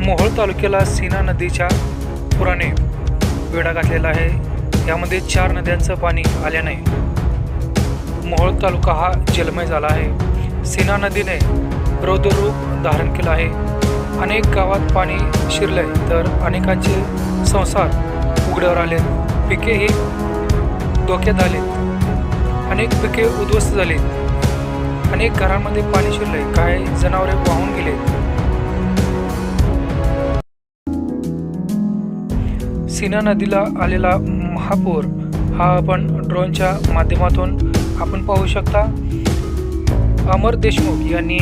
मोहोळ तालुक्याला सीना नदीच्या पुराने वेढा घातलेला आहे. यामध्ये चार नद्यांचं पाणी आल्याने मोहोळ तालुका हा जलमय झाला आहे. सीना नदीने रौद्ररूप धारण केलं आहे. अनेक गावात पाणी शिरलंय तर अनेकांचे संसार उघड्यावर आले. पिकेही धोक्यात आलेत. अनेक पिके उद्ध्वस्त झालीत. अनेक घरांमध्ये पाणी शिरलंय. काही जनावरे वाहून गेलेत. सीना नदीला आलेला महापूर हा आपण ड्रोनच्या माध्यमातून आपण पाहू शकता. अमर देशमुख यांनी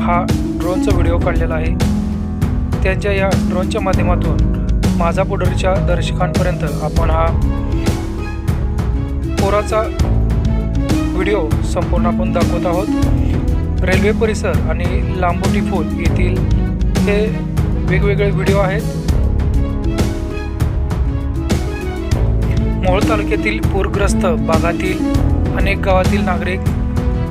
हा ड्रोनचा व्हिडिओ काढलेला आहे. त्यांच्या या ड्रोनच्या माध्यमातून माझा पुढरच्या दर्शकांपर्यंत आपण हा पुराचा व्हिडिओ संपूर्ण आपण दाखवत आहोत. रेल्वे परिसर आणि लांबोटी फूल येथील हे वेगवेगळे व्हिडिओ आहेत. मोहोळ तालुक्यातील पूरग्रस्त भागातील अनेक गावातील नागरिक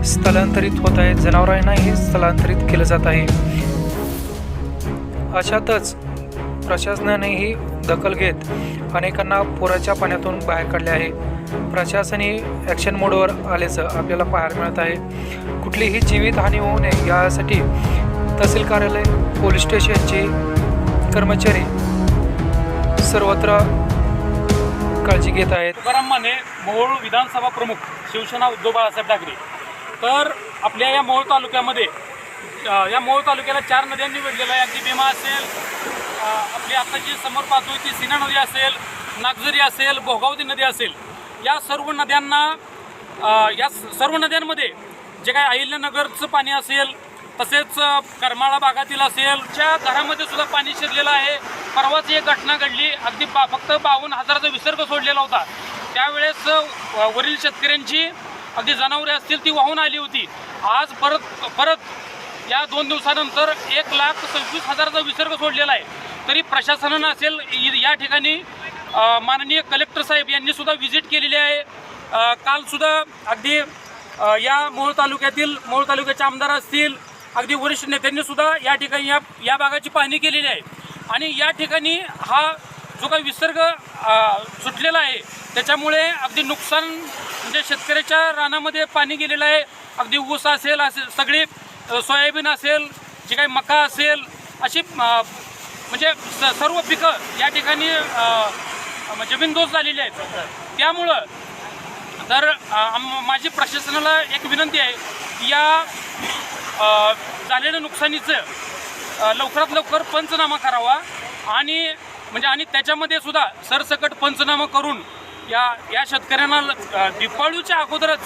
स्थलांतरित होत आहेत. जनावरांनाही स्थलांतरित केलं जात आहे. अशातच प्रशासनानेही दखल घेत अनेकांना पुराच्या पाण्यातून बाहेर काढले आहे. प्रशासनही ॲक्शन मोडवर आल्याचं आपल्याला पाहायला मिळत आहे. कुठलीही जीवितहानी होऊ नये यासाठी तहसील कार्यालय पोलीस स्टेशनचे कर्मचारी सर्वत्र काळजी घेत आहेत. तुकाराम माने मोहोळ विधानसभा प्रमुख शिवसेना उद्धव बाळासाहेब ठाकरे. तर आपल्या या मोहोळ तालुक्यामध्ये या मोहोळ तालुक्याला चार नद्यांनी वेढलेलं आहे अगदी भीमा असेल आपली आता जी समोर पाहतोय ती सीना नदी असेल नागझरी असेल भोगावती नदी असेल. या सर्व नद्यांना या स- सर्व नद्यांमध्ये जे काय अहिल्यानगरचं पाणी असेल तसेच करमाळा भागातील असेल ज्या घरामध्ये सुद्धा पाणी शिरलेलं आहे परवाच एक घटना घडली. अगदी बा फक्त बावन्न हजाराचा विसर्ग सोडलेला होता. त्यावेळेस वरील शेतकऱ्यांची अगदी जनावरे असतील ती वाहून आली होती. आज परत परत या दोन दिवसानंतर एक लाख सव्वीस हजाराचा विसर्ग सोडलेला आहे. तरी प्रशासनानं असेल या ठिकाणी माननीय कलेक्टर साहेब यांनी सुद्धा व्हिजिट केलेली आहे. कालसुद्धा अगदी या मोहोळ तालुक्यातील मोहोळ तालुक्याचे आमदार असतील अगदी वरिष्ठ नेत्यांनी सुद्धा या ठिकाणी या या भागाची पाहणी केलेली आहे. आणि या ठिकाणी हा जो काही विसर्ग सुटलेला आहे त्याच्यामुळे अगदी नुकसान म्हणजे शेतकऱ्याच्या रानामध्ये पाणी गेलेलं आहे. अगदी ऊस असेल असे सगळी सोयाबीन असेल जे काही मका असेल अशी म्हणजे स- सर्व पिकं या ठिकाणी अ, जमीनदोस्त झालेली आहेत. त्यामुळं तर माझी प्रशासनाला एक विनंती आहे की या झालेल्या नुकसानीचं लवकरात लवकर पंचनामा करावा आणि म्हणजे आणि त्याच्यामध्ये सुद्धा सरसकट पंचनामा करून या या शेतकऱ्यांना दिपाळूच्या अगोदरच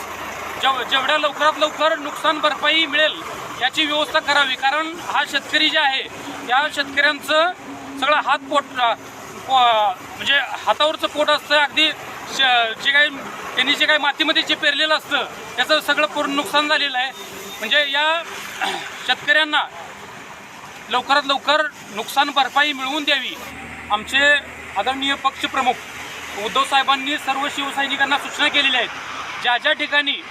जेव जेवढ्या लवकरात लवकर नुकसान भरपाई मिळेल याची व्यवस्था करावी. कारण हा शेतकरी जे आहे या शेतकऱ्यांचं सगळं हात पोट म्हणजे हातावरचं पोट असतं. अगदी जे काही त्यांनी जे काही मातीमध्ये जे पेरलेलं असतं त्याचं सगळं पूर्ण नुकसान झालेलं आहे. म्हणजे या शेतकऱ्यांना लवकरात लवकर नुकसान भरपाई मिळवून द्यावी आमचे आदरणीय पक्षप्रमुख उद्धव साहेबांनी सर्व शिवसैनिकांना सूचना केलेल्या आहेत. ज्या ज्या ठिकाणी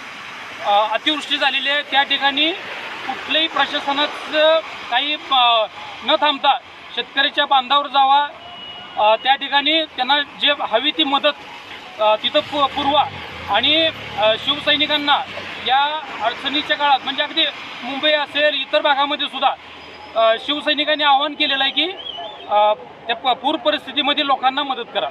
अतिवृष्टी झालेली आहे त्या ठिकाणी कुठल्याही प्रशासनाचं काही न थांबता शेतकऱ्याच्या बांधावर जावा. त्या ठिकाणी त्यांना जे हवी ती मदत तिथं पु पुरवा आणि शिवसैनिकांना या अडचणीच्या काळात म्हणजे अगदी मुंबई असेल इतर भागामध्ये सुद्धा शिवसैनिकांनी आवाहन केलेलं आहे की त्या पूर परिस्थितीमध्ये लोकांना मदत करा.